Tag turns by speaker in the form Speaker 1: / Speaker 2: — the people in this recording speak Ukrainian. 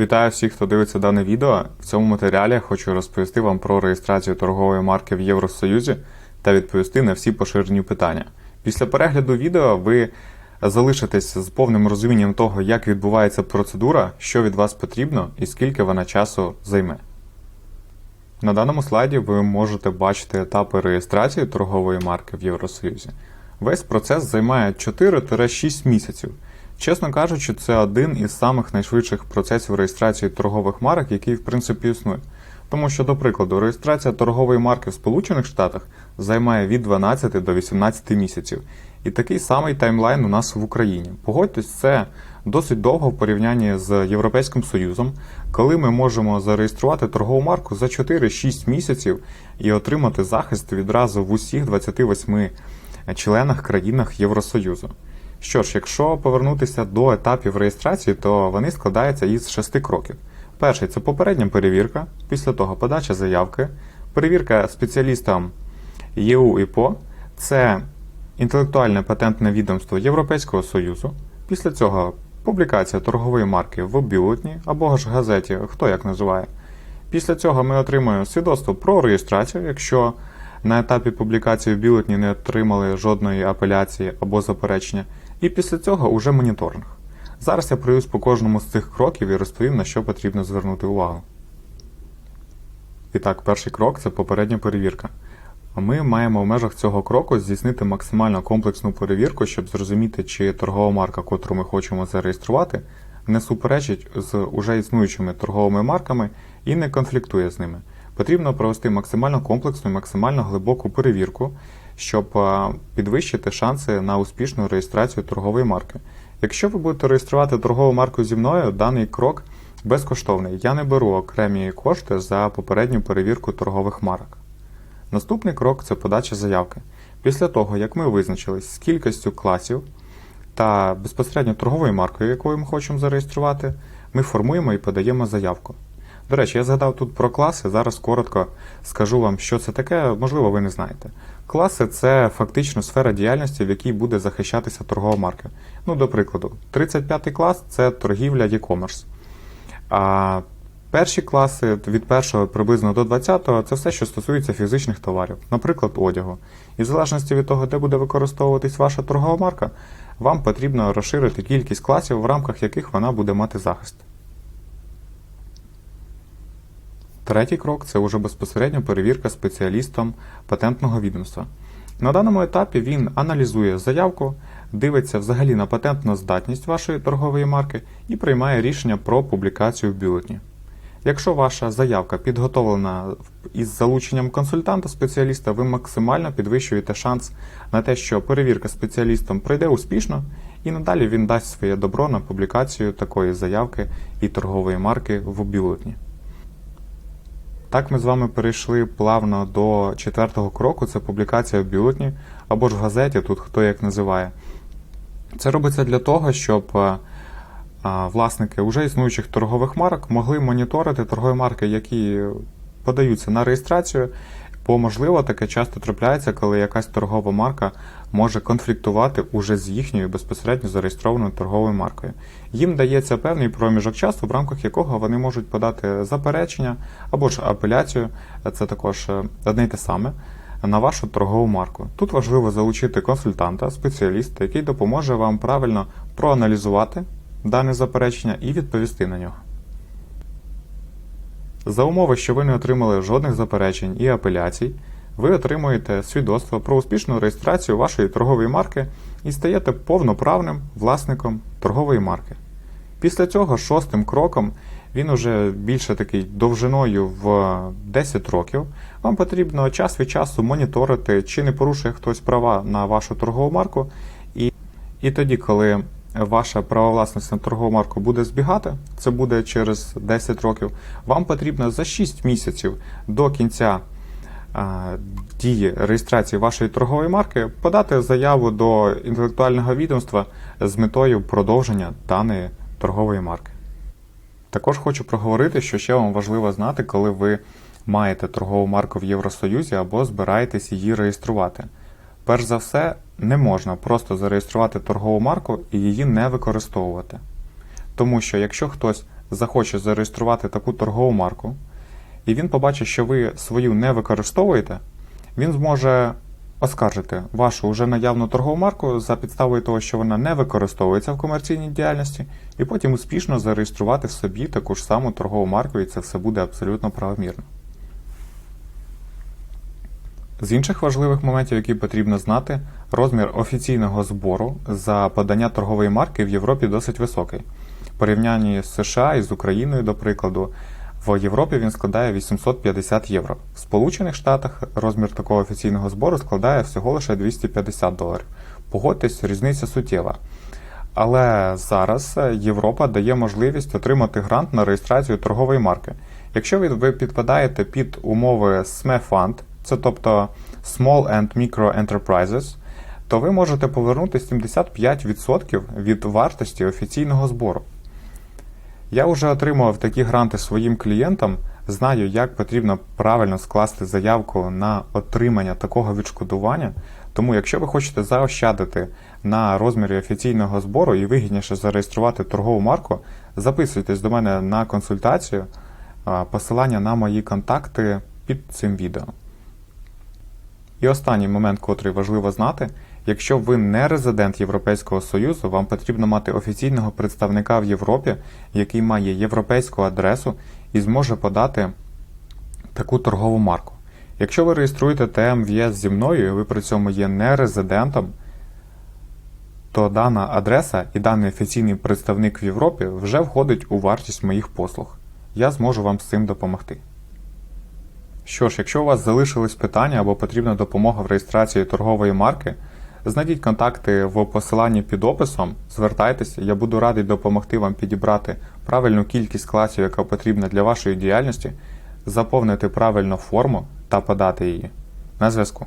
Speaker 1: Вітаю всіх, хто дивиться дане відео. В цьому матеріалі я хочу розповісти вам про реєстрацію торгової марки в Євросоюзі та відповісти на всі поширені питання. Після перегляду відео ви залишитесь з повним розумінням того, як відбувається процедура, що від вас потрібно і скільки вона часу займе. На даному слайді ви можете бачити етапи реєстрації торгової марки в Євросоюзі. Весь процес займає 4-6 місяців. Чесно кажучи, це один із самих найшвидших процесів реєстрації торгових марок, який в принципі існує. Тому що, до прикладу, реєстрація торгової марки в Сполучених Штатах займає від 12 до 18 місяців. І такий самий таймлайн у нас в Україні. Погодьтесь, це досить довго в порівнянні з Європейським Союзом, коли ми можемо зареєструвати торгову марку за 4-6 місяців і отримати захист відразу в усіх 28 членах країнах Євросоюзу. Що ж, якщо повернутися до етапів реєстрації, то вони складаються із шести кроків. Перший це попередня перевірка, після того подача заявки, перевірка спеціалістам ЄУ і ПО, це інтелектуальне патентне відомство Європейського Союзу. Після цього публікація торгової марки в бюлетні або ж газеті, хто як називає. Після цього ми отримуємо свідоцтво про реєстрацію, якщо на етапі публікації в бюлетні не отримали жодної апеляції або заперечення. І після цього уже моніторинг. Зараз я пройдусь по кожному з цих кроків і розповім, на що потрібно звернути увагу. І так, перший крок це попередня перевірка. Ми маємо в межах цього кроку здійснити максимально комплексну перевірку, щоб зрозуміти, чи торгова марка, котру ми хочемо зареєструвати, не суперечить з уже існуючими торговими марками і не конфліктує з ними. Потрібно провести максимально комплексну і максимально глибоку перевірку, щоб підвищити шанси на успішну реєстрацію торгової марки. Якщо ви будете реєструвати торгову марку зі мною, даний крок безкоштовний. Я не беру окремі кошти за попередню перевірку торгових марок. Наступний крок це подача заявки. Після того, як ми визначились з кількістю класів та безпосередньо торговою маркою, якою ми хочемо зареєструвати, ми формуємо і подаємо заявку. До речі, я згадав тут про класи. Зараз коротко скажу вам, що це таке, можливо, ви не знаєте. Класи це фактично сфера діяльності, в якій буде захищатися торгова марка. Ну, до прикладу, 35 клас це торгівля e-commerce. А перші класи від 1 приблизно до 20 це все, що стосується фізичних товарів, наприклад, одягу. І в залежності від того, де буде використовуватись ваша торгова марка, вам потрібно розширити кількість класів, в рамках яких вона буде мати захист. Третій крок це вже безпосередньо перевірка спеціалістом патентного відомства. На даному етапі він аналізує заявку, дивиться взагалі на патентну здатність вашої торгової марки і приймає рішення про публікацію в бюлетні. Якщо ваша заявка підготовлена із залученням консультанта-спеціаліста, ви максимально підвищуєте шанс на те, що перевірка спеціалістом пройде успішно, і надалі він дасть своє добро на публікацію такої заявки і торгової марки в бюлетні. Так ми з вами перейшли плавно до четвертого кроку, це публікація в бюлетні або ж в газеті, тут хто як називає. Це робиться для того, щоб власники вже існуючих торгових марок могли моніторити торгові марки, які подаються на реєстрацію. Бо, можливо, таке часто трапляється, коли якась торгова марка може конфліктувати уже з їхньою безпосередньо зареєстрованою торговою маркою. Їм дається певний проміжок часу, в рамках якого вони можуть подати заперечення або ж апеляцію, це також одне й те саме, на вашу торгову марку. Тут важливо залучити консультанта, спеціаліста, який допоможе вам правильно проаналізувати дане заперечення і відповісти на нього. За умови, що ви не отримали жодних заперечень і апеляцій, ви отримуєте свідоцтво про успішну реєстрацію вашої торгової марки і стаєте повноправним власником торгової марки. Після цього шостим кроком, він уже більше такий довжиною в 10 років, вам потрібно час від часу моніторити, чи не порушує хтось права на вашу торгову марку. І, і тоді, коли ваша правовласність на торгову марку буде збігати, це буде через 10 років, вам потрібно за 6 місяців до кінця дії реєстрації вашої торгової марки подати заяву до інтелектуального відомства з метою продовження даної торгової марки. Також хочу проговорити, що ще вам важливо знати, коли ви маєте торгову марку в Євросоюзі або збираєтесь її реєструвати. Перш за все, не можна просто зареєструвати торгову марку і її не використовувати. Тому що якщо хтось захоче зареєструвати таку торгову марку, і він побачить, що ви свою не використовуєте, він зможе оскаржити вашу вже наявну торгову марку за підставою того, що вона не використовується в комерційній діяльності, і потім успішно зареєструвати в собі таку ж саму торгову марку, і це все буде абсолютно правомірно. З інших важливих моментів, які потрібно знати, розмір офіційного збору за подання торгової марки в Європі досить високий. В порівнянні з США і з Україною, до прикладу, в Європі він складає 850 євро. В Сполучених Штатах розмір такого офіційного збору складає всього лише 250 доларів. Погодьтесь, різниця суттєва. Але зараз Європа дає можливість отримати грант на реєстрацію торгової марки. Якщо ви- підпадаєте під умови Fund, це тобто Small and Micro Enterprises, то ви можете повернути 75% від вартості офіційного збору. Я вже отримував такі гранти своїм клієнтам, знаю, як потрібно правильно скласти заявку на отримання такого відшкодування. Тому, якщо ви хочете заощадити на розмірі офіційного збору і вигідніше зареєструвати торгову марку, записуйтесь до мене на консультацію. Посилання на мої контакти під цим відео. І останній момент, котрий важливо знати, якщо ви не резидент Європейського Союзу, вам потрібно мати офіційного представника в Європі, який має європейську адресу і зможе подати таку торгову марку. Якщо ви реєструєте ТМ зі мною, і ви при цьому є не резидентом, то дана адреса і даний офіційний представник в Європі вже входить у вартість моїх послуг. Я зможу вам з цим допомогти. Що ж, якщо у вас залишились питання або потрібна допомога в реєстрації торгової марки, знайдіть контакти в посиланні під описом, звертайтеся, я буду радий допомогти вам підібрати правильну кількість класів, яка потрібна для вашої діяльності, заповнити правильну форму та подати її. На зв'язку.